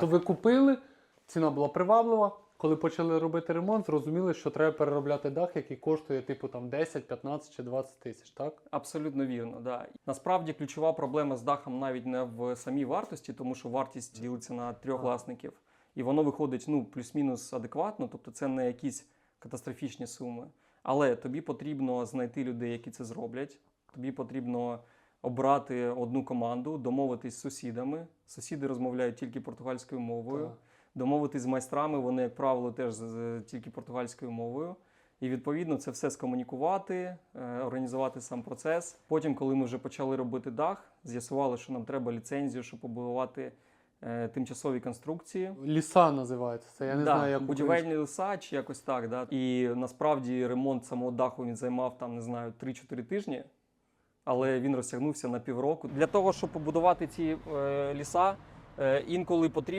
То ви купили, ціна була приваблива. Коли почали робити ремонт, зрозуміли, що треба переробляти дах, який коштує типу там 10, 15 чи 20 тисяч, так? Абсолютно вірно, да. Насправді ключова проблема з дахом навіть не в самій вартості, тому що вартість ділиться на трьох Ага. власників, і воно виходить ну, плюс-мінус адекватно, тобто це не якісь катастрофічні суми. Але тобі потрібно знайти людей, які це зроблять. Тобі потрібно обрати одну команду, домовитись з сусідами. Сусіди розмовляють тільки португальською мовою. Так. Домовитись з майстрами, вони, як правило, теж тільки португальською мовою. І відповідно це все скомунікувати, е, організувати сам процес. Потім, коли ми вже почали робити дах, з'ясували, що нам треба ліцензію, щоб побудувати е, тимчасові конструкції. Ліса називається це. Я не да, знаю, як будівельні ліса чи якось так. Да. І насправді ремонт самого даху він займав там, не знаю, 3-4 тижні, але він розтягнувся на півроку. Для того, щоб побудувати ці е, ліса, е, інколи потрібно.